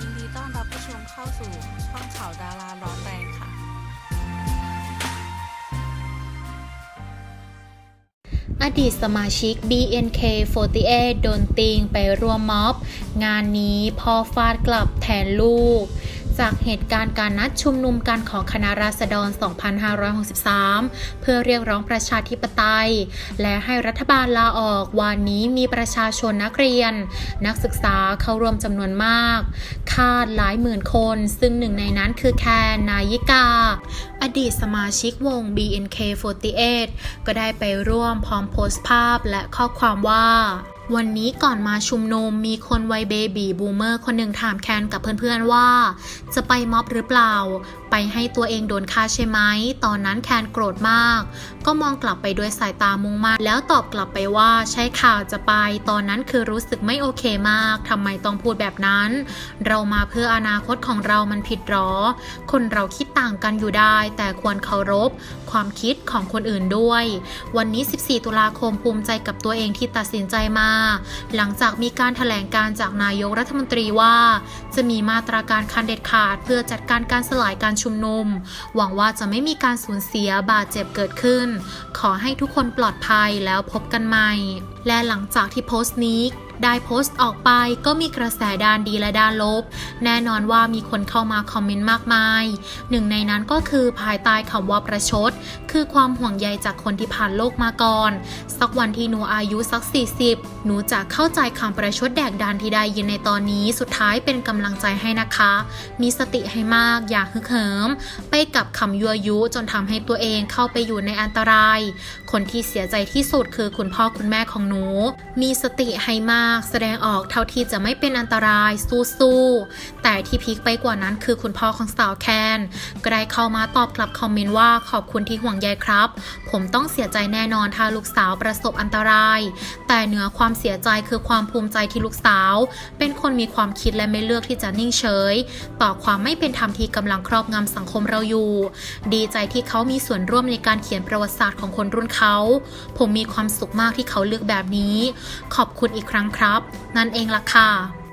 ยินดีต้อนรับผู้ชมเข้าสู่ช่องข่าวดาราร้อนแรงค่ะ อดีตสมาชิก BNK48 โดนติงไปร่วมม็อบ งานนี้พ่อฟาดกลับแทนลูก จากเหตุการณ์การนัดชุมนุมกันของคณะราษฎร 2563 เพื่อเรียกร้องประชาธิปไตย และให้รัฐบาลลาออกวันนี้มีประชาชนนักเรียน นักศึกษาเข้าร่วมจำนวนมาก คาดหลายหมื่นคน ซึ่งหนึ่งในนั้นคือแคนนายิกา อดีตสมาชิกวง BNK48 ก็ได้ไปร่วมพร้อมโพสต์ภาพและข้อความว่า วันนี้ก่อนมาชุมนุมมีคนวัยเบบีบูมเมอร์คนหนึ่งถามแคนกับเพื่อนๆว่า จะไปม็อบหรือเปล่า ไปให้ตัวเองโดนฆ่าใช่ไหม ตอนนั้นแคนโกรธมาก ก็มองกลับไปด้วยสายตามุ่งมั่นแล้วตอบกลับไปว่าใช่ค่ะจะไป ตอนนั้นคือรู้สึกไม่โอเคมากทำไมต้องพูดแบบนั้น เรามาเพื่ออนาคตของเรามันผิดหรอ คนเราคิดต่างกันอยู่ได้ แต่ควรเคารพ ความคิดของคนอื่นด้วย วันนี้ 14 ตุลาคมภูมิใจกับตัวเองที่ตัดสินใจมาหลังจากมีการถแถลงการจากนายกรัฐมนตรีว่า จะมีมาตราการคันเด็ดขาด เพื่อจัดการการสลายการชุมนุม หวังว่าจะไม่มีการสูญเสียบาดเจ็บเกิดขึ้น ขอให้ทุกคนปลอดภัยแล้วพบกันใหม่ และหลังจากที่โพสต์นี้ได้โพสต์ออกไปก็มีกระแสด้านดีและด้านลบ แน่นอนว่ามีคนเข้ามาคอมเมนต์มากมาย หนึ่งในนั้นก็คือภายใต้คำว่าประชด คือความห่วงใยจากคนที่ผ่านโลกมาก่อน สักวันที่หนูอายุสัก 40 หนูจะเข้าใจคำประชดแดกดานที่ได้ยินในตอนนี้สุดท้ายเป็นกำลังใจให้นะคะ มีสติให้มากอย่าฮึกเหิม ไปกับคำยั่วยุจนทำให้ตัวเองเข้าไปอยู่ในอันตราย คนที่เสียใจที่สุดคือคุณพ่อคุณแม่ของหนูมีสติให้มาก แสดงออกเท่าที่จะไม่เป็นอันตรายสู้ๆแต่ที่พีคไปกว่านั้นคือคุณพ่อของสาวแคนก็ได้เข้ามาตอบกลับคอมเมนต์ว่าขอบคุณที่ห่วงใยครับ ผมต้องเสียใจแน่นอนถ้าลูกสาวประสบอันตราย แต่เหนือความเสียใจคือความภูมิใจที่ลูกสาว เป็นคนมีความคิดและไม่เลือกที่จะนิ่งเฉย ต่อความไม่เป็นธรรมที่กำลังครอบงำสังคมเราอยู่ ดีใจที่เขามีส่วนร่วมในการเขียนประวัติศาสตร์ของคนรุ่นเขา ผมมีความสุขมากที่เขาเลือกแบบแบบนี้ ขอบคุณอีกครั้งครับ นั่นเองล่ะค่ะ